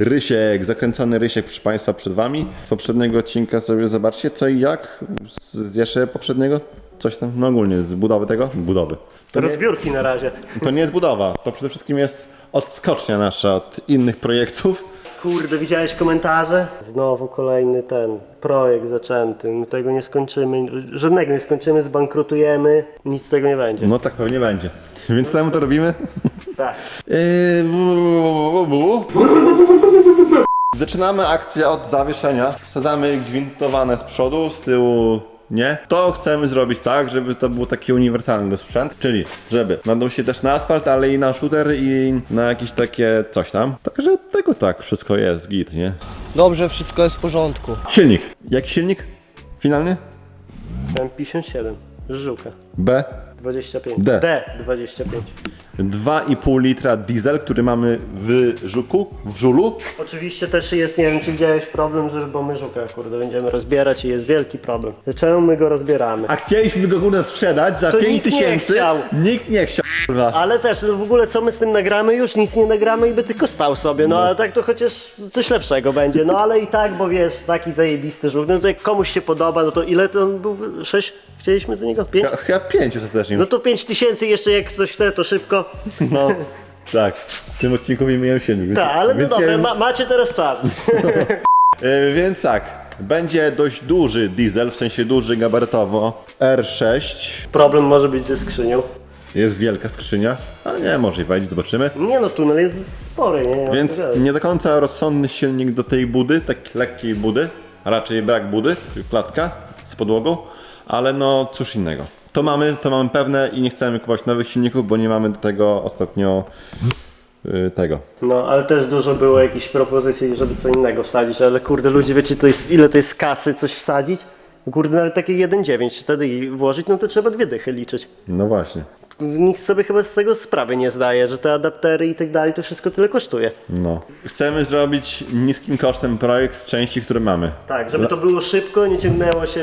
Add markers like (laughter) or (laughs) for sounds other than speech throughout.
Rysiek, zakręcony Rysiek, proszę Państwa, przed Wami. Z poprzedniego odcinka sobie zobaczcie co i jak. Z, z jeszcze poprzedniego? Coś tam, no ogólnie z budowy tego? Budowy. To rozbiórki na razie. To nie jest budowa, to przede wszystkim jest odskocznia nasza od innych projektów. Kurde, widziałeś komentarze? Znowu kolejny ten projekt zaczęty. My tego nie skończymy, żadnego nie skończymy, zbankrutujemy, nic z tego nie będzie. No tak pewnie będzie. Więc temu to robimy. Tak. (laughs) Bu. Zaczynamy akcję od zawieszenia. Sadzamy gwintowane z przodu, z tyłu nie. To chcemy zrobić tak, żeby to był taki uniwersalny sprzęt, czyli żeby nadał się też na asfalt, ale i na shooter i na jakieś takie coś tam. Także tego tak wszystko jest, git, nie? Dobrze, wszystko jest w porządku. Silnik. Jaki silnik? Finalny? M57, Żuka. B. 25. D. D25. 2,5 litra diesel, który mamy w żuku, w żulu. Oczywiście też jest, nie wiem czy widziałeś problem, że bo my Żuka kurde będziemy rozbierać i jest wielki problem. Czemu my go rozbieramy? A chcieliśmy go kurde sprzedać za To 5 nikt nie tysięcy. chciał. Nikt nie chciał. kurwa. Ale też no w ogóle co my z tym nagramy? Już nic nie nagramy i by tylko stał sobie. No ale tak to chociaż coś lepszego będzie. No ale i tak, bo wiesz, taki zajebisty żółk. No to jak komuś się podoba, no to ile to on był? 6? Chcieliśmy za niego? 5? Ch- Chyba 5 ostatecznie. No to 5 tysięcy jeszcze jak ktoś chce, to szybko. No, (laughs) tak. W tym odcinku wyjmuję silnik. Tak, ale no więc, dobra, nie- ma, macie teraz czas. (laughs) (laughs) e, więc tak. Będzie dość duży diesel, w sensie duży gabarytowo. R6. Problem może być ze skrzynią. Jest wielka skrzynia, ale nie, może i wejść, zobaczymy. Nie no, tunel jest spory, nie? Więc nie do końca rozsądny silnik do tej budy, tak lekkiej budy, a raczej brak budy, czyli klatka z podłogą, ale no cóż innego. To mamy, to mamy pewne i nie chcemy kupować nowych silników, bo nie mamy do tego ostatnio y, tego. No, ale też dużo było jakichś propozycji, żeby co innego wsadzić, ale kurde, ludzie, wiecie, to jest, ile to jest kasy coś wsadzić? Kurde, nawet takie 1,9 wtedy i włożyć, no to trzeba dwie dychy liczyć. No właśnie. Nikt sobie chyba z tego sprawy nie zdaje, że te adaptery i tak dalej, to wszystko tyle kosztuje. No. Chcemy zrobić niskim kosztem projekt z części, które mamy. Tak, żeby to było szybko, nie ciągnęło się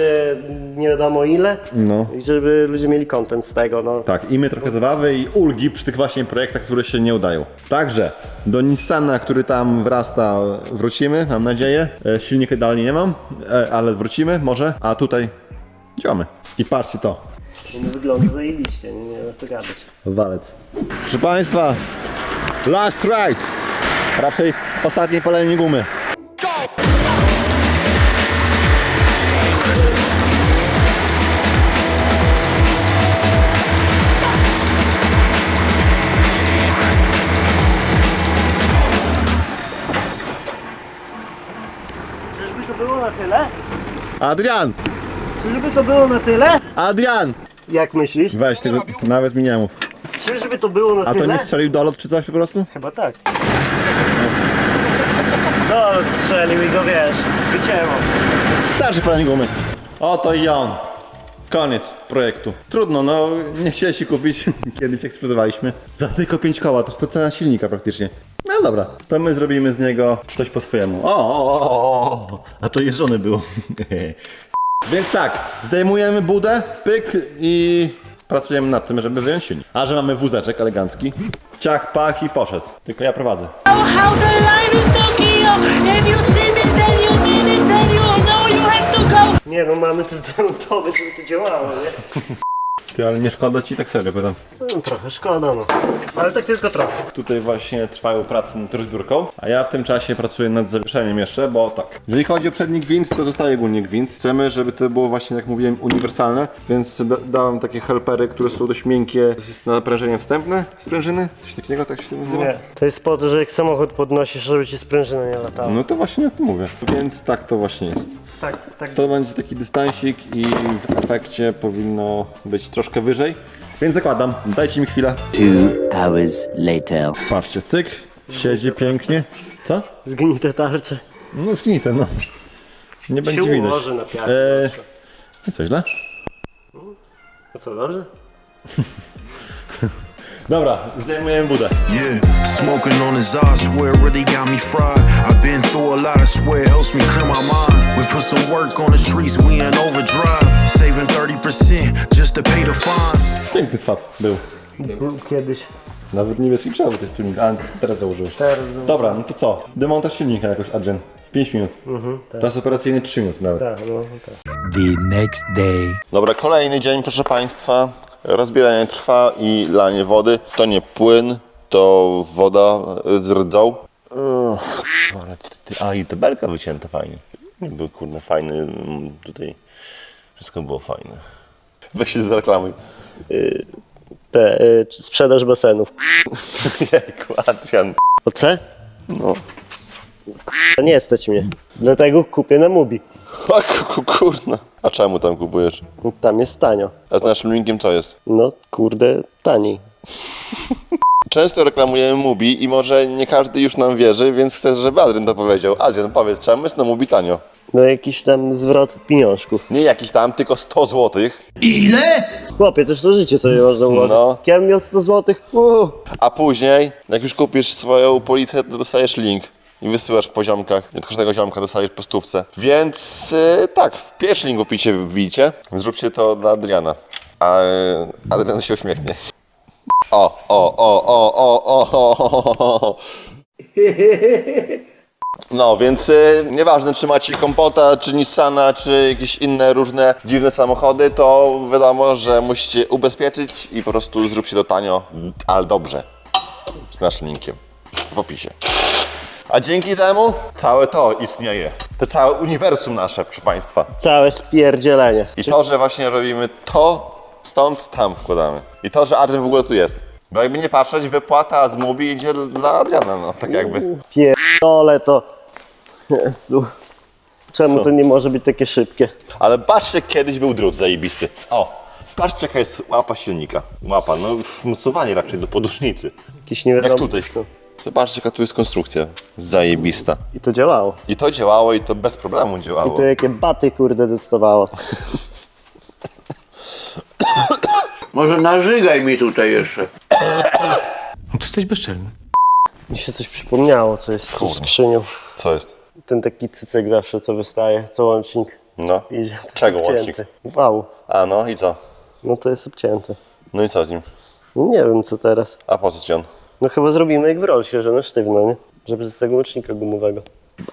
nie wiadomo ile No. i żeby ludzie mieli content z tego, no. Tak, i my trochę zabawy i ulgi przy tych właśnie projektach, które się nie udają. Także do Nissana, który tam wrasta, wrócimy, mam nadzieję. E, Silnika dalej nie mam, e, ale wrócimy, może. A tutaj działamy. I patrzcie to. No, Wygląda zajebiście, nie, nie ma co gadać. Walec. Proszę Państwa, last ride. Raczej ostatnie palenie gumy. Czyżby to było na tyle? Adrian! Czyżby to było na tyle? Adrian! Jak myślisz? Weź tego, nawet mi nie mów. Czyżby to było na A to tyle? nie strzelił dolot czy coś po prostu? Chyba tak. No, strzelił i go wiesz, wycięło. Starszy palenie gumy. Oto i on. Koniec projektu. Trudno, no nie chcieliście kupić, (laughs) kiedyś jak sprzedawaliśmy. Za tylko 5 koła, to jest to cena silnika praktycznie. No dobra, to my zrobimy z niego coś po swojemu. O, o, o, o, o. a to jeżony był. (laughs) Więc tak, zdejmujemy budę, pyk i pracujemy nad tym, żeby wyjąć silnik. A że mamy wózeczek elegancki, ciach, pach i poszedł. Tylko ja prowadzę. how the line in Tokyo. If you see me, then you mean it, then you know you have to go. Nie no, mamy to zdemontować, żeby to działało, nie? Ty, ale nie szkoda ci tak serio, pytam. No, trochę szkoda, no. Ale tak tylko trochę. Tutaj właśnie trwają prace nad rozbiórką, a ja w tym czasie pracuję nad zawieszeniem jeszcze, bo tak. Jeżeli chodzi o przedni gwint, to zostaje ogólnie gwint. Chcemy, żeby to było właśnie, jak mówiłem, uniwersalne, więc da dałem takie helpery, które są dość miękkie. To jest naprężenie wstępne sprężyny, coś takiego tak się nazywa? Nie. To jest po to, że jak samochód podnosisz, żeby ci sprężyna nie latała. No to właśnie o tym mówię. Więc tak to właśnie jest. Tak, tak. To będzie taki dystansik i w efekcie powinno być troszkę wyżej. Więc zakładam, dajcie mi chwilę. Two hours later. Patrzcie, cyk, siedzi pięknie. Co? Zgnite tarcze. No zgnite, no. Nie będzie Się widać. ułoży na piasek. Eee, i co źle? A co, dobrze? (laughs) Dobra, zdejmujemy budę. Yeah, smoking on his I swear really got me fried. I've been through a lot, I swear it helps me clear my mind. We put some work on the streets, we in overdrive. Saving 30% just to pay the fines. Piękny swap był. Kiedyś. Nawet niebieski przewód jest tuning, a teraz założyłeś. Teraz założyłem. Dobra, no to co? Demontaż silnika jakoś, Adrian. W 5 minut. Czas operacyjny 3 minuty nawet. Tak, no tak. The next day. Dobra, kolejny dzień, proszę Państwa. Rozbieranie trwa i lanie wody. To nie płyn, to woda y, z rdzą. Uch, ale ty, ty, a i te belka wycięte fajnie. Był kurde fajny mm, tutaj. Wszystko było fajne. Weź się zareklamuj. Te, y, sprzedaż basenów. (laughs) Jejku, Adrian. O C? No. Nie stać mnie. Dlatego kupię na Mubi. (laughs) A ku- ku- kurna. A czemu tam kupujesz? Tam jest tanio. A z naszym linkiem co jest? No kurde, taniej. (laughs) Często reklamujemy Mubi i może nie każdy już nam wierzy, więc chcę, żeby Adrian to powiedział. Adrian, powiedz, czemu jest na Mubi tanio? No jakiś tam zwrot pieniążków. Nie jakiś tam, tylko 100 zł. Chłopie, też to życie sobie można ułożyć. No. Jak ja bym miał 100 złotych, uuu. A później, jak już kupisz swoją policję, to dostajesz link i wysyłasz po ziomkach. Od każdego ziomka dostajesz po stówce. Więc yy, tak, w pierwszy link w opisie wbijcie. Zróbcie to dla Adriana. A Adrian się uśmiechnie. O, o, o, o, o, o, o, o, o. No, więc y, nieważne czy macie kompota, czy Nissana, czy jakieś inne różne dziwne samochody, to wiadomo, że musicie ubezpieczyć i po prostu zróbcie to tanio, ale dobrze. Z naszym linkiem w opisie. A dzięki temu całe to istnieje. To całe uniwersum nasze, proszę Państwa. Całe spierdzielenie. I to, że właśnie robimy to, stąd tam wkładamy. I to, że Adrian w ogóle tu jest. Bo jakby nie patrzeć, wypłata z Mubi idzie dla Adriana, no tak jakby. Pierdolę to. Jezu. Czemu Co? to nie może być takie szybkie? Ale patrzcie, kiedyś był drut zajebisty. O, patrzcie jaka jest łapa silnika. Łapa, no wmocowanie raczej do podusznicy. Jakieś nie wiadomo. Jak tutaj. co. Zobaczcie jaka tu jest konstrukcja. Zajebista. I to działało. I to działało i to bez problemu działało. I to jakie baty kurde testowało. Może narzygaj mi tutaj jeszcze. No to jesteś bezczelny. Mi się coś przypomniało, co jest z tą skrzynią. Co jest? Ten taki cycek zawsze, co wystaje, co łącznik No. idzie. to jest Czego obcięty. łącznik? Wału. A no i co? No to jest obcięte. No i co z nim? Nie wiem co teraz. A po co ci on? No chyba zrobimy jak w rolsie, że na sztywno, nie? Żeby z tego łącznika gumowego.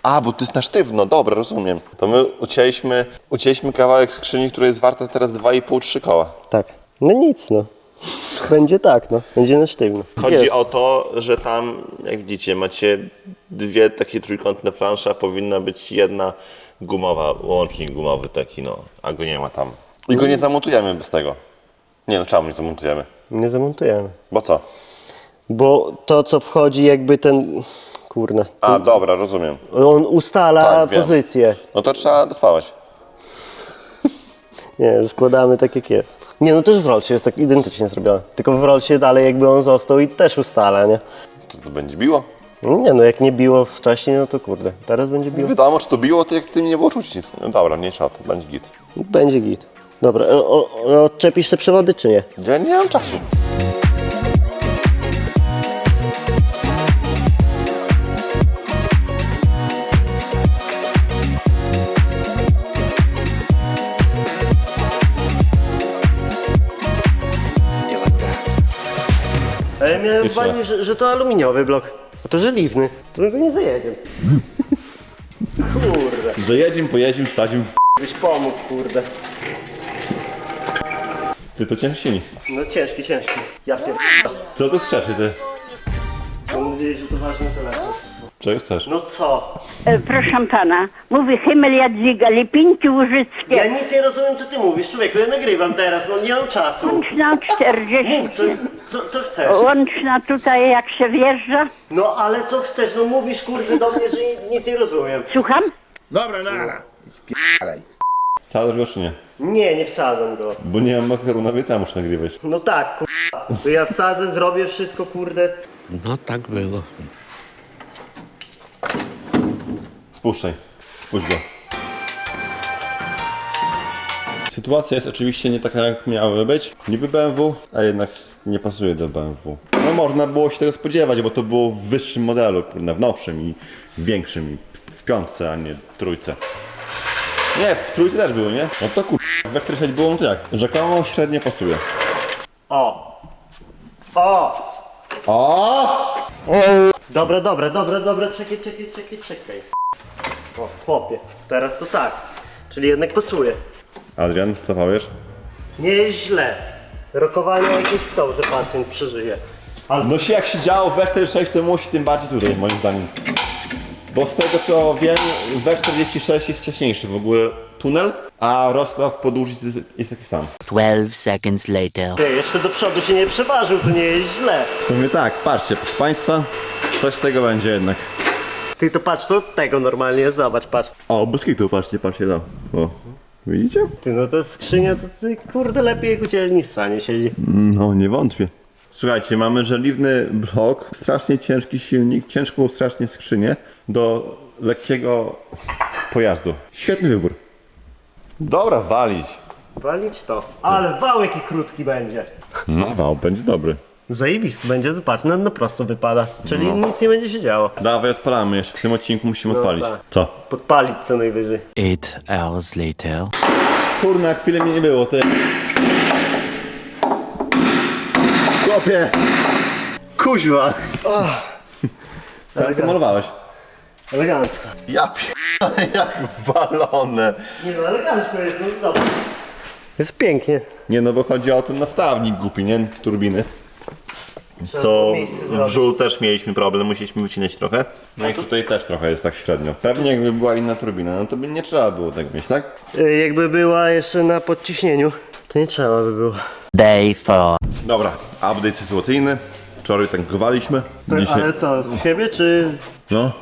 A, bo to jest na sztywno, dobra, rozumiem. To my ucięliśmy, ucięliśmy kawałek skrzyni, która jest warta teraz 2,5-3 koła. Tak. No nic no. Będzie tak no. Będzie na sztywno. Chodzi Jest. o to, że tam, jak widzicie, macie dwie takie trójkątne flansze, a powinna być jedna gumowa, łącznik gumowy taki, no, a go nie ma tam. I go nie zamontujemy bez tego. Nie no, czemu nie zamontujemy? Nie zamontujemy. Bo co? Bo to co wchodzi jakby ten... Kurna. A, dobra, rozumiem. On ustala Tak, wiem. pozycję. No to trzeba dospawać. (laughs) Nie, składamy tak jak jest. Nie, no też w rolsie jest tak identycznie zrobione. Tylko w rolsie dalej jakby on został i też ustala, nie? Co to będzie biło? Nie no, jak nie biło wcześniej, no to kurde. Teraz będzie biło. Wiadomo, czy to biło, to jak z tym nie było czuć nic. No dobra, mniejsza o to, będzie git. Będzie git. Dobra, o, o, odczepisz te przewody czy nie? Ja nie mam czasu. A ja miałem Jeszcze banie, raz. że, że to aluminiowy blok. A to żeliwny. To my go nie zajedziemy. Kurde. Zajedziemy, pojedziemy, wsadzimy. Byś pomógł, kurde. Ty to ciężki silnik. No ciężki, ciężki. Ja pier... Co to strzeszy, ty? Mam nadzieję, że to ważny telefon. Czego chcesz? No co? E, Proszę pana, mówi Himmel Jadwiga, Lipinki Łużyckie. Ja nic nie rozumiem, co ty mówisz, człowieku. Ja nagrywam teraz, no nie mam czasu. Łączna 40. Mów, co, co, co chcesz? Łączna tutaj jak się wjeżdża. No ale co chcesz? No mówisz, kurde, do mnie, że nic nie rozumiem. Słucham? Wsadzasz go czy nie? Nie, nie wsadzam go. Bo nie mam makarona, więc ja muszę nagrywać. No tak, kurwa. To ja wsadzę, zrobię wszystko, kurde. No tak było. Spuszczaj. Spuść go. Sytuacja jest oczywiście nie taka, jak miałaby być. Niby BMW, a jednak nie pasuje do BMW. No można było się tego spodziewać, bo to było w wyższym modelu, kurna, w nowszym i większym, i w piątce, a nie trójce. Nie, w trójce też było, nie? No to kur... we 46 było, no to jak? Rzekomo średnio pasuje. O! O! O! Dobra, dobra, dobra, dobra, czekaj, czekaj, czekaj, czekaj. O, chłopie, teraz to tak. Czyli jednak pasuje. Adrian, co powiesz? Nie jest źle. Rokowania jakieś są, że pacjent przeżyje. No się jak się działo w W46 to musi tym bardziej tutaj moim zdaniem. Bo z tego co wiem, W46 jest wcześniejszy w ogóle tunel, a Rosław Podłużyc jest, jest taki sam. 12 seconds later. Ty, jeszcze do przodu się nie przeważył, to nie jest źle. W sumie tak, patrzcie, proszę Państwa, coś z tego będzie jednak. Ty to patrz, to od tego normalnie zobacz, patrz. O, kitu, patrzcie, patrzcie tam. O, widzicie? Ty, no to skrzynia, to ty kurde lepiej jak u Ciebie siedzi. No, nie wątpię. Słuchajcie, mamy żeliwny blok, strasznie ciężki silnik, ciężką strasznie skrzynię do lekkiego pojazdu. Świetny wybór. Dobra, walić. Walić to. Ale wał jaki krótki będzie. No, wał, będzie dobry. Zajebisty będzie, patrz, no, no prosto wypada. Czyli nic nie będzie się działo. Dawaj, odpalamy jeszcze. W tym odcinku musimy odpalić. tak. Co? Podpalić co najwyżej. 8 hours later. Kurna, chwilę mnie nie było, ty. Chłopie! Kuźwa! (laughs) Sam to malowałeś. Elegancko. Ja pierdolę, (laughs) jak walone. Nie no, elegancko jest, no zobacz. Jest pięknie. Nie no, bo chodzi o ten nastawnik głupi, nie? Turbiny. Co w żół też mieliśmy problem, musieliśmy wycinać trochę. No i tutaj też trochę jest tak średnio. Pewnie jakby była inna turbina, no to by nie trzeba było tak mieć, tak? Y, Jakby była jeszcze na podciśnieniu, to nie trzeba by było. Day 4. Dobra, update sytuacyjny. Wczoraj tankowaliśmy. Dzisiaj... Ale co, z siebie czy... No.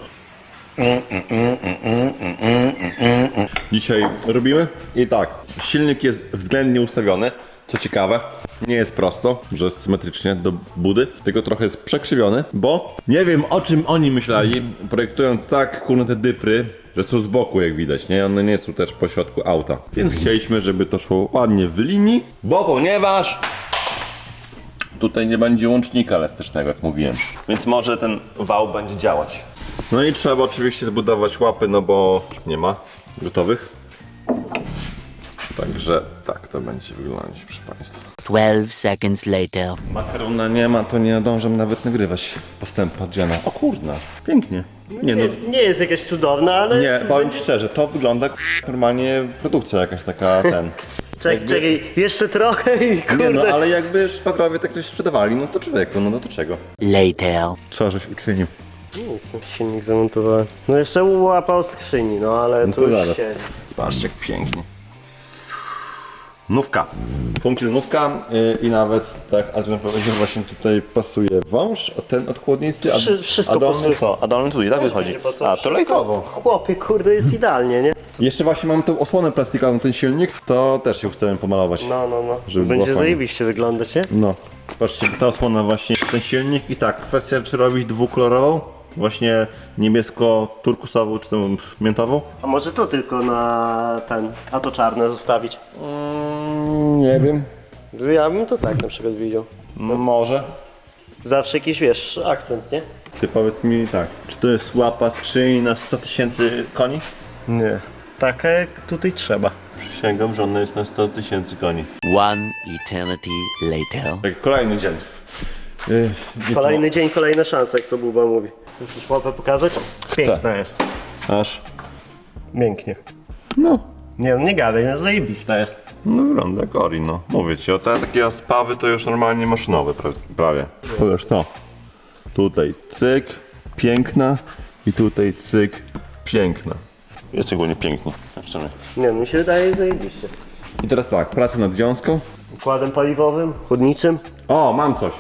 Dzisiaj robimy i tak, silnik jest względnie ustawiony, co ciekawe, nie jest prosto, że jest symetrycznie do budy, tylko trochę jest przekrzywiony, bo nie wiem o czym oni myśleli, projektując tak, kurne te dyfry, że są z boku jak widać, nie? One nie są też po środku auta. Więc chcieliśmy, żeby to szło ładnie w linii, bo ponieważ Tutaj nie będzie łącznika elastycznego, jak mówiłem. Więc może ten wał będzie działać. No i trzeba oczywiście zbudować łapy, no bo nie ma gotowych. Także tak to będzie wyglądać, proszę Państwa. 12 seconds later. Makarona nie ma, to nie dążę nawet nagrywać postępu Adriana. O kurna, pięknie. Nie no, Nie, nie jest jakaś cudowna, ale... nie, powiem Ci szczerze, to wygląda k- normalnie produkcja jakaś taka, ten. (laughs) Czekaj, czekaj, jeszcze trochę i kurde. Nie no, ale jakby szwagrowie tak coś sprzedawali, no to człowieku, no, no to czego? Later. Co żeś uczynił? Nic, silnik zamontowałem. No jeszcze łapał skrzyni, no ale No tu to już zaraz. się... Patrzcie jak pięknie. Nówka. Funkiel nówka yy, i nawet tak Adrian powiedział właśnie tutaj pasuje wąż, a ten od chłodnicy, a, Wszy- wszystko a dolny pasuje. co? A dolny tutaj, tak wychodzi. będzie pasować. A, to lejtowo. Chłopie, kurde, jest idealnie, nie? Jeszcze właśnie mam tą osłonę plastikową, ten silnik, to też się chcemy pomalować. No, no, no. Żeby Będzie było fajnie. zajebiście wyglądać, nie? No. Patrzcie, ta osłona właśnie ten silnik i tak, kwestia czy robić dwukolorową, właśnie niebiesko-turkusową czy tą miętową? A może to tylko na ten, a to czarne zostawić? Mm, nie wiem. Ja bym to tak na przykład widział. Może. Zawsze jakiś, wiesz, akcent, nie? Ty powiedz mi tak, czy to jest łapa skrzyni na 100 tysięcy koni? Nie. Taka jak tutaj trzeba. Przysięgam, że ona jest na 100 tysięcy koni. One eternity later. Tak, kolejny dzień. Yy, to- Kolejny dzień, kolejna szansa, jak to Buba mówi. Chcesz łapę pokazać? Piękna jest. Aż. Mięknie. No. Nie, nie gadaj, no zajebista jest. No wygląda jak ori, no. Mówię ci, o te takie spawy to już normalnie maszynowe pra- prawie. Powiesz to. Tutaj cyk, piękna i tutaj cyk, piękna. Jest ogólnie pięknie. w sumie. Nie, no mi się wydaje zajebiście. I teraz tak, praca nad wiązką. Układem paliwowym, chłodniczym. O, mam coś.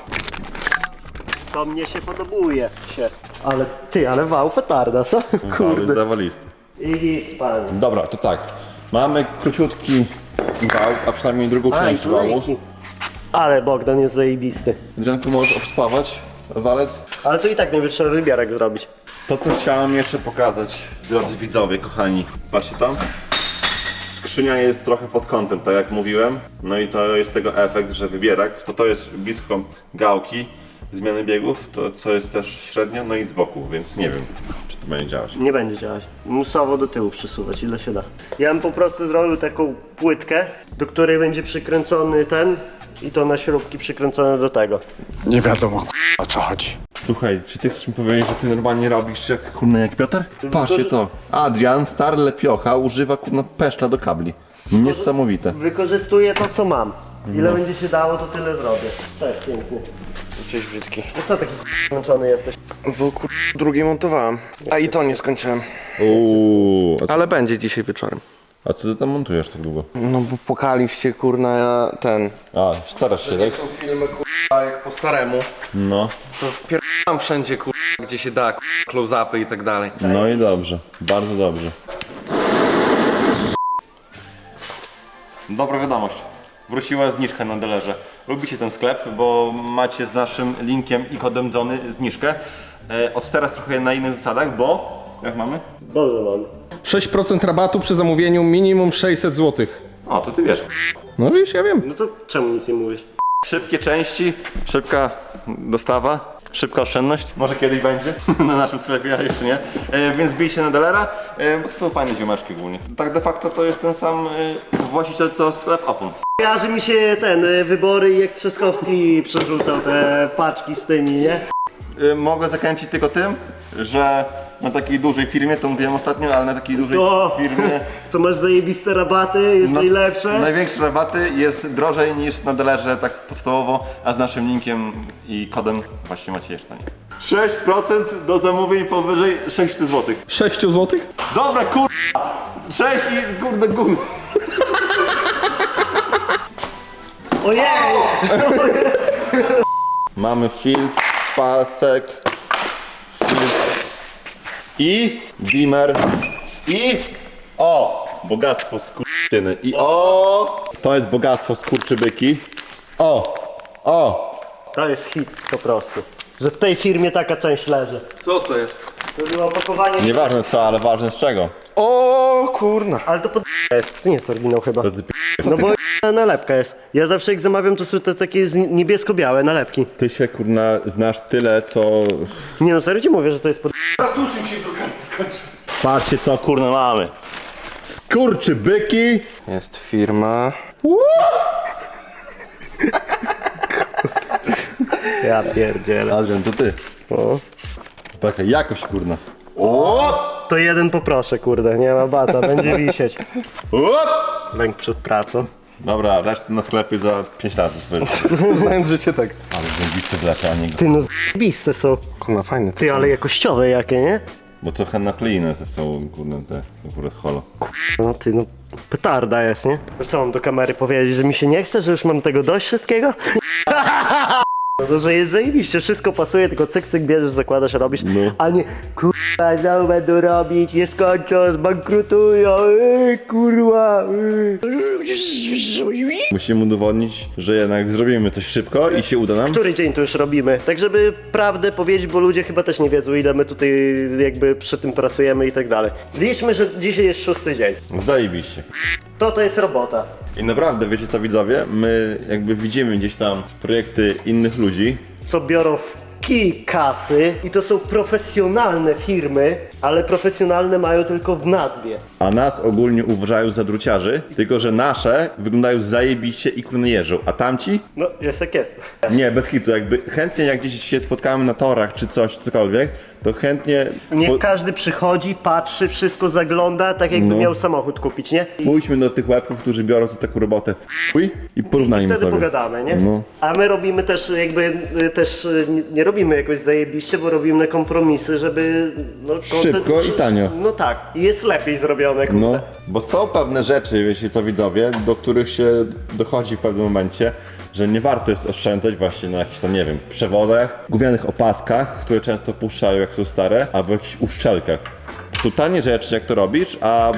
To mnie się podobuje się. Ale ty, ale wał petarda, co? Wał jest zawalisty. I pan. Dobra, to tak. Mamy króciutki wał, a przynajmniej drugą Aj, część wału. tulejki. Ale Bogdan jest zajebisty. Drzanku możesz obspawać walec. Ale to i tak najpierw trzeba wybierak zrobić. To co chciałem jeszcze pokazać, drodzy widzowie, kochani. Patrzcie tam. Skrzynia jest trochę pod kątem, tak jak mówiłem. No i to jest tego efekt, że wybierak, to to jest blisko gałki zmiany biegów, to co jest też średnio, no i z boku, więc nie wiem, czy to będzie działać. Nie będzie działać. Musowo do tyłu przesuwać, ile się da. Ja bym po prostu zrobił taką płytkę, do której będzie przykręcony ten i to na śrubki przykręcone do tego. Nie wiadomo o co chodzi. Słuchaj, czy ty chcesz mi powiedzieć, że ty normalnie robisz jak kurna jak Piotr? Patrzcie to. Adrian, star lepiocha, używa kurna peszla do kabli. Niesamowite. Wykorzystuję to, co mam. Ile będzie się dało, to tyle zrobię. Tak, pięknie. Cześć brzydki. No co taki zmęczony jesteś? Bo kur... drugi montowałem. A i to nie skończyłem. Uuu, a, co- Ale będzie dzisiaj wieczorem. a co ty tam montujesz tak długo? No bo płakali się kurna ten. A, starasz się, tak? Są filmy kurwa jak po staremu. No. To wpierdam wszędzie kurwa gdzie się da kurwa, close-upy i tak dalej. No i dobrze, bardzo dobrze. Dobra wiadomość. Wróciła zniżka na delerze. Lubicie ten sklep, bo macie z naszym linkiem i kodem Dzony zniżkę. E, od teraz trochę na innych zasadach, bo... Jak mamy? Dobrze mam. 6% rabatu przy zamówieniu minimum 600 zł. O, to ty wiesz. No wiesz, ja wiem. No to czemu nic nie mówisz? Szybkie części, szybka dostawa, szybka oszczędność. Może kiedyś będzie (laughs) na naszym sklepie, a jeszcze nie. E, więc bij się na Delera, e, bo to są fajne ziomeczki głównie. Tak de facto to jest ten sam e, właściciel co sklep Opon. Kojarzy mi się ten, y, wybory jak Trzaskowski przerzucał te paczki z tymi, nie? Y, Mogę zakręcić tylko tym, że na takiej dużej firmie, to mówiłem ostatnio, ale na takiej dużej O! firmie (laughs) Co masz zajebiste rabaty, jeszcze no, lepsze? największe rabaty jest drożej niż na delerze tak podstawowo, a z naszym linkiem i kodem właśnie macie jeszcze taniej. 6% do zamówień powyżej 6 zł. 6 zł? Dobra kur... 6 i kurde gum. Ojej! (laughs) Mamy filtr, pasek, i dimmer i o, bogactwo skurczyny i o, to jest bogactwo skurczybyki. O, o, To jest hit po prostu. Że w tej firmie taka część leży. Co to jest? To było opakowanie, nieważne co, ale ważne z czego. O kurna. ale to pod jest. To nie jest oryginał chyba. To ty, p- No bo nalepka jest. Ja zawsze jak zamawiam to są te takie z- niebiesko-białe nalepki. ty się kurna znasz tyle, co... Nie no serio ci mówię, że to jest pod... Patrzcie co kurna mamy. Skurczybyki. Jest firma. (laughs) Ja pierdzielę. Adrian, to ty. O. Taka jakość kurna. O! To jeden poproszę, kurde, nie ma bata, będzie wisieć. O! Lęk przed pracą. Dobra, resztę na sklepie za 5 lat zobaczysz. Znając życie tak. Ale zębiste wlecie, a nie Ty no zbiste są. Kurna fajne. Ty, ale jakościowe jakie, nie? Bo trochę naklejne te są, kurde, te akurat holo. No ty, no petarda jest, nie? To co mam do kamery powiedzieć, że mi się nie chce, że już mam tego dość wszystkiego? (laughs) No, że jest zajebiście, wszystko pasuje, tylko cyk, cyk, bierzesz, zakładasz, robisz, No. a nie kurwa, znowu będą robić, nie skończą, zbankrutują, yy, kurwa, yy. Musimy udowodnić, że jednak zrobimy coś szybko i się uda nam. Który dzień to już robimy? Tak, żeby prawdę powiedzieć, bo ludzie chyba też nie wiedzą, ile my tutaj jakby przy tym pracujemy i tak dalej. Liczmy, że dzisiaj jest szósty dzień. Zajebiście. To to jest robota. I naprawdę, wiecie co widzowie, my jakby widzimy gdzieś tam projekty innych ludzi, co biorą w kij kasy i to są profesjonalne firmy, ale profesjonalne mają tylko w nazwie. a nas ogólnie uważają za druciarzy, tylko że nasze wyglądają zajebiście i kurny jeżdżą, a tamci? No, jest jak jest. Nie, bez kitu, jakby chętnie jak gdzieś się spotkamy na torach czy coś, cokolwiek, to chętnie Niech każdy przychodzi, patrzy, wszystko zagląda, tak jakby No. miał samochód kupić, nie? I pójdźmy do tych łebków, którzy biorą za taką robotę w chuj i porównajmy wtedy sobie. pogadamy, nie? No. A my robimy też jakby, y, też y, nie- nie robimy jakoś zajebiście, bo robimy kompromisy, żeby... No, Szybko i tanio. No tak, i jest lepiej zrobione, kurde. No, bo są pewne rzeczy, wiecie co widzowie, do których się dochodzi w pewnym momencie, że nie warto jest oszczędzać właśnie na jakichś tam, nie wiem, przewodach, gównianych opaskach, które często puszczają jak są stare, albo jakichś uszczelkach. To są tanie rzeczy, jak to robisz, a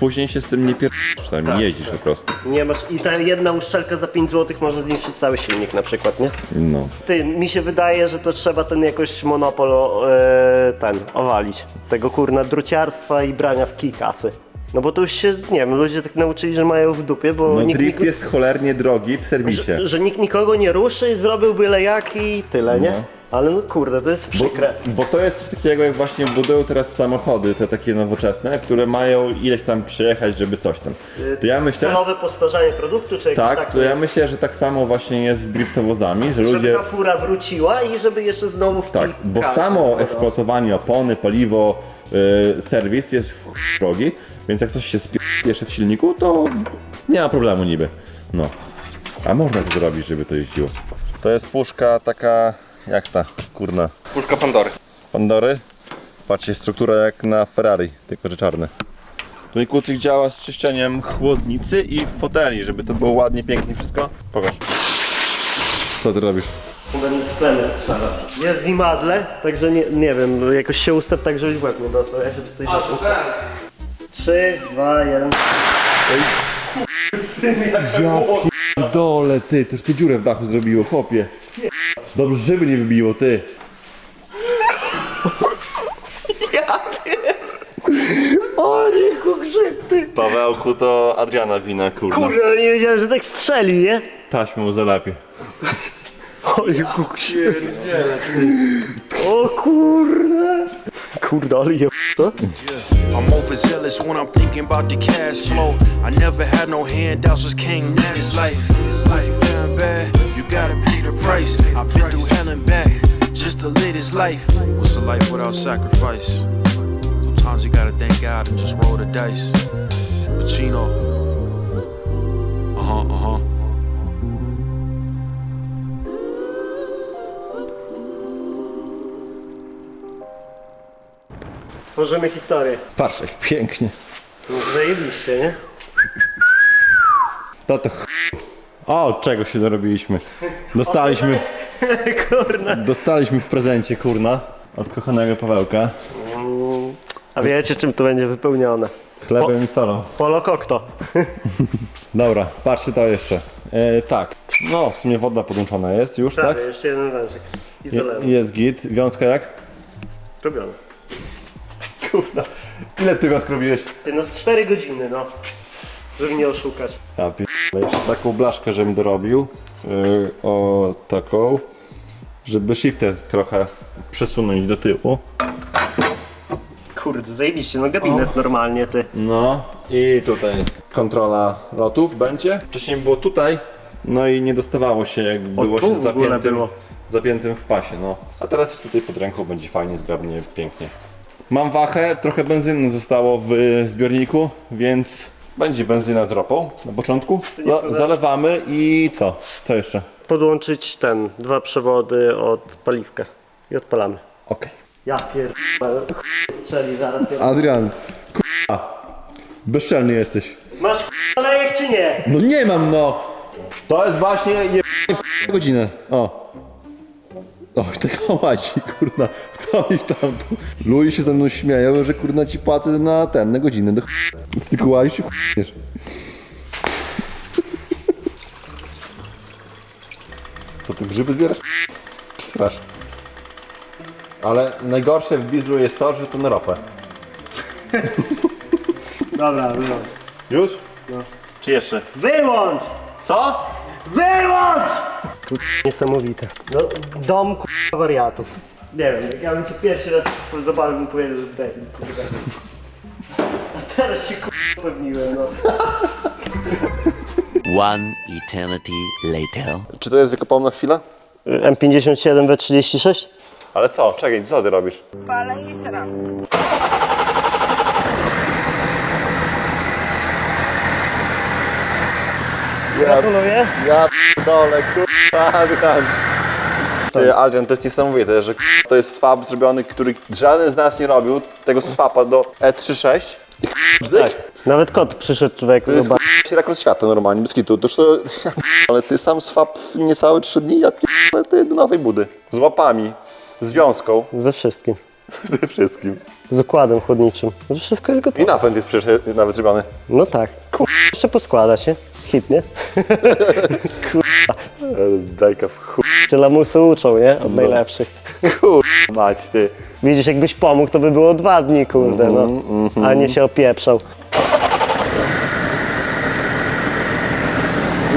później się z tym nie pierdolisz, przynajmniej jeździsz po prostu. Nie masz, i ta jedna uszczelka za 5 zł może zniszczyć cały silnik na przykład, nie? No. Ty, mi się wydaje, że to trzeba ten jakoś monopol o, e, ten, owalić. Tego kurna druciarstwa i brania w kij kasy. No bo to już się, nie wiem, ludzie tak nauczyli, że mają w dupie, bo No nikt, drift nikt, jest cholernie drogi w serwisie. że, że nikt nikogo nie ruszy, zrobił byle jak i tyle, nie? No. Ale no kurde, to jest przykre. Bo to jest coś takiego, jak właśnie budują teraz samochody, te takie nowoczesne, które mają ileś tam przejechać, żeby coś tam. To ja myślę, Celowe postarzanie produktu, czy jakieś tak, takie, to ja myślę, że tak samo właśnie jest z driftowozami, że żeby ludzie... ta fura wróciła i żeby jeszcze znowu w Tak, bo samo eksploatowanie opony, paliwo, y, serwis jest w drogi, więc jak coś się spie jeszcze w silniku, to nie ma problemu niby. No. A można to zrobić, żeby to jeździło. To jest puszka taka, jak ta, kurna, Puszka Pandory. Pandory. Patrzcie, struktura jak na Ferrari, tylko że czarne. Tu i kucyk działa z czyszczeniem chłodnicy i foteli, żeby to było ładnie, pięknie wszystko. Pokaż. Co ty robisz? Będę strzelał. Jest w imadle, także nie, nie wiem, jakoś się ustaw tak, żebyś w łeb nie dostał. Ja się tutaj zacznę. Trzy, dwa, jeden. Dole, ty, toż ty dziurę w dachu zrobiło, chłopie. Dobrze, żeby nie wybiło, ty. O nie, kugrzyk, ty! Pawełku, to Adriana wina, kurna. Kurde, ale nie wiedziałem, że tak strzeli, nie? Taśmą zalepie. Oj, kugrzyk. O kurde. Kurde, ale je... to? I'm overzealous when I'm thinking about the cash flow. I never had no handouts, just king. It's life, it's life, to live this life. What's a life without sacrifice? Sometimes you gotta thank God and just roll the dice. Pacino. Uh huh, uh huh. Tworzymy historię. Patrz, jak pięknie. Zajebiście, nie? To to ch... O, od czego się dorobiliśmy? Dostaliśmy, (laughs) Kurna. dostaliśmy w prezencie, kurna, od kochanego Pawełka. A wiecie, czym to będzie wypełnione? Chlebem i solą. Polo kokto. (laughs) Dobra, patrzcie to jeszcze. E, tak, no w sumie woda podłączona jest już, tak? Tak, jeszcze jeden wężyk. I Je, zalew. jest git. Wiązka jak? Zrobione. (laughs) Kurna, ile ty wiązk robiłeś? Ty no z 4 godziny, no. Żeby nie oszukać. Ja pierdolę, jeszcze taką blaszkę, żebym dorobił. Yy, o taką, żeby shifter trochę przesunąć do tyłu. Kurde, zajebiście, no gabinet normalnie, ty. No i tutaj kontrola lotów będzie. Wcześniej było tutaj, no i nie dostawało się, jak było tu się w ogóle zapiętym, było. zapiętym w pasie. No. A teraz jest tutaj pod ręką, będzie fajnie, zgrabnie, pięknie. Mam wachę, trochę benzyny zostało w zbiorniku, więc będzie benzyna z ropą na początku. Za, zalewamy i co? Co jeszcze? Podłączyć ten, dwa przewody od paliwka. I odpalamy. Okej. Ja pierdolę, strzeli zaraz. Adrian, k***a, bezczelny jesteś. Masz olejek czy nie? No nie mam no! To jest właśnie je w godzinę. O. Oj, taka ładzi, kurna. To i tam. To. Ludzie się ze mną śmieją, że kurna ci płacę na ten, na godzinę. Do ch... Ty tylko i ch**niesz. Co ty grzyby zbierasz? Czy strasz? Ale najgorsze w dieslu jest to, że to na ropę. (laughs) Dobra, wyłącz. Już? No. Czy jeszcze? Wyłącz! Co? Wyłącz! Niesamowite. No, dom kur... wariatów. Nie wiem, jak ja bym cię pierwszy raz zobaczył, bym powiedział, że debil. Teraz się upewniłem, no. (laughs) One eternity later. Czy to jest wykopalna chwila? M57 W36? Ale co? Czekaj, co ty robisz? Gratuluję. Ja dole, kurwa, Adrian. Ty, Adrian, to jest niesamowite, że k***a, to jest swap zrobiony, który żaden z nas nie robił, tego swapa do E36 i k***a, bzyk. Tak. Nawet kot przyszedł człowieku, To jest zobacz. k***a, rekord świata normalnie, bez kitu. Toż to, (laughs) ja p- ale ty sam swap w niecałe 3 dni, ja p***ale ty do nowej budy. Z łapami, z wiązką, (laughs) Ze wszystkim. ze wszystkim. Z układem chłodniczym. No wszystko jest I gotowe. napęd jest przecież nawet zrobiony. No tak. Jeszcze poskładać, nie? Hit, (laughs) nie? Ale Dajka w chuj, Czy lamusy uczą, nie? Od najlepszych. kur... mać ty. Widzisz, jakbyś pomógł, to by było dwa dni, kurde, no. A nie się opieprzał.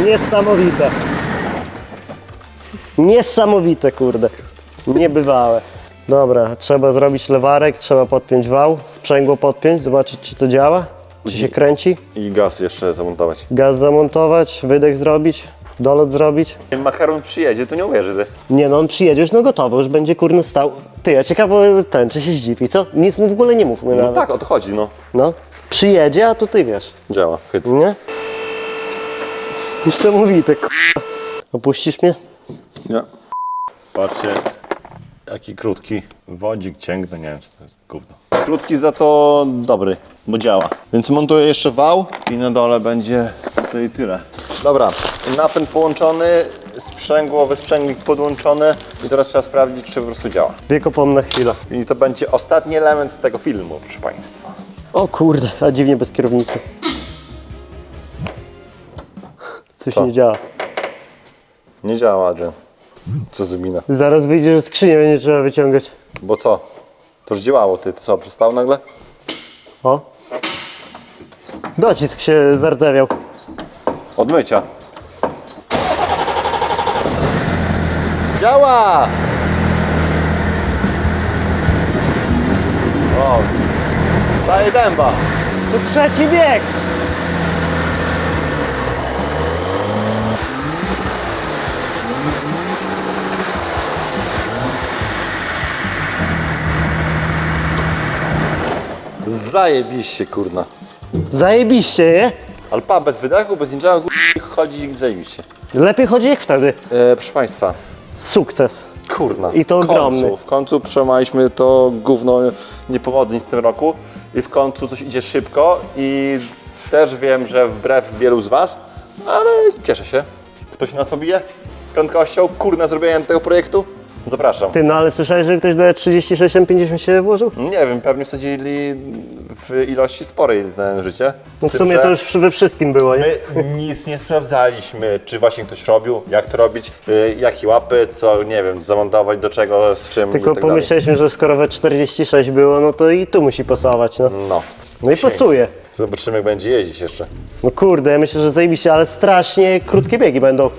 Niesamowite. Niesamowite, kurde. Niebywałe. Dobra, trzeba zrobić lewarek, trzeba podpiąć wał, sprzęgło podpiąć, zobaczyć czy to działa, czy się kręci. I gaz jeszcze zamontować. Gaz zamontować, wydech zrobić, dolot zrobić. Makaron przyjedzie, to nie uwierzy ty. Nie no, on przyjedzie już no gotowy, już będzie kurno stał. Ty, ja ciekawo ten, czy się zdziwi, co? Nic mu w ogóle nie mówmy No nawet. tak, o to chodzi, no. No, przyjedzie, a to ty wiesz, Działa, chyt. nie? Niesamowite, k***a. Opuścisz mnie? Nie. Patrzcie, jaki krótki wodzik cięgny, nie wiem co to jest, gówno. Krótki za to dobry, bo działa. Więc montuję jeszcze wał i na dole będzie to i tyle. Dobra, napęd połączony, sprzęgło, wysprzęglik podłączony i teraz trzeba sprawdzić, czy po prostu działa. Wiekopomna chwila. I to będzie ostatni element tego filmu, proszę Państwa. O kurde, a dziwnie bez kierownicy. Coś Co? nie działa. Nie działa, Adrian. Co za mina? Zaraz wyjdzie, że skrzynię będzie trzeba wyciągać. Bo co? To już działało, ty. To co, przestało nagle? O. Docisk się zardzewiał. Od mycia. Działa! O, staje dęba. To trzeci bieg! Zajebiście, kurna. Zajebiście, nie? Ale pa, bez wydechu, bez niczego, kur- chodzi zajebiście. Lepiej chodzi jak wtedy. E, proszę Państwa, Sukces. kurna. I to w końcu, ogromny. W końcu przełamaliśmy to gówno niepowodzeń w tym roku i w końcu coś idzie szybko i też wiem, że wbrew wielu z Was, ale cieszę się. Kto się na to bije? Prędkością, kurna, zrobienia tego projektu? Zapraszam. Ty, no ale słyszałeś, że ktoś do 36 M50 się włożył? Nie wiem, pewnie wsadzili w ilości sporej znane życie. Z No w tym, sumie że to już we wszystkim było, nie? My nic nie sprawdzaliśmy, czy właśnie ktoś robił, jak to robić, y, jakie łapy, co, nie wiem, zamontować do czego, z czym Tylko i tak dalej. pomyśleliśmy, że skoro we 46 było, no to i tu musi pasować, no. No. No i pasuje. Zobaczymy, jak będzie jeździć jeszcze. No kurde, ja myślę, że zajebiście, ale strasznie krótkie biegi będą.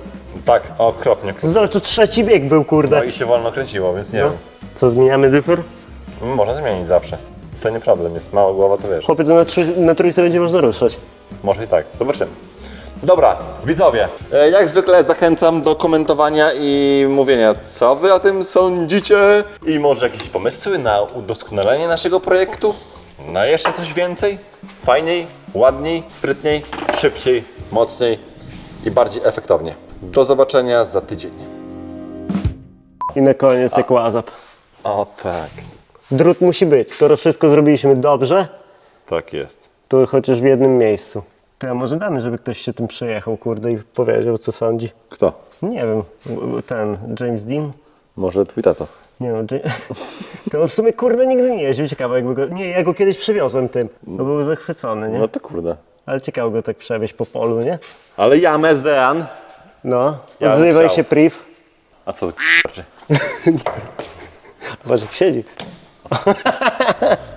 Tak, okropnie. Zobacz, tu trzeci bieg był, No kurde. i się wolno kręciło, więc nie Co, zmieniamy wiem. Można zmienić zawsze. To nie problem, jest mała głowa, to wiesz. Chłopie, to na, trzy, na trójce będzie można ruszać. Może i tak, zobaczymy. Dobra, widzowie, e, jak zwykle zachęcam do komentowania i mówienia, co wy o tym sądzicie i może jakieś pomysły na udoskonalenie naszego projektu, na jeszcze coś więcej, fajniej, ładniej, sprytniej, szybciej, mocniej i bardziej efektownie. Do zobaczenia za tydzień. I na koniec jak łazap. O tak, Drut musi być. Skoro wszystko zrobiliśmy dobrze, tak jest. to chociaż w jednym miejscu. To ja może damy, żeby ktoś się tym przejechał, kurde, i powiedział, co sądzi. Kto? Nie wiem, ten James Dean? Może twój tato. Nie no, (laughs) to on w sumie, kurde, nigdy nie jeździł. Ciekawe, jakby go... Nie, ja go kiedyś przywiozłem tym. To był zachwycony, nie? No to kurde. Ale ciekawe go tak przewieźć po polu, nie? Ale ja Mezdean. No, Ja bym odzywaj chciał. się priv. A co to k***a? (laughs) Zobacz, jak siedzi. (laughs)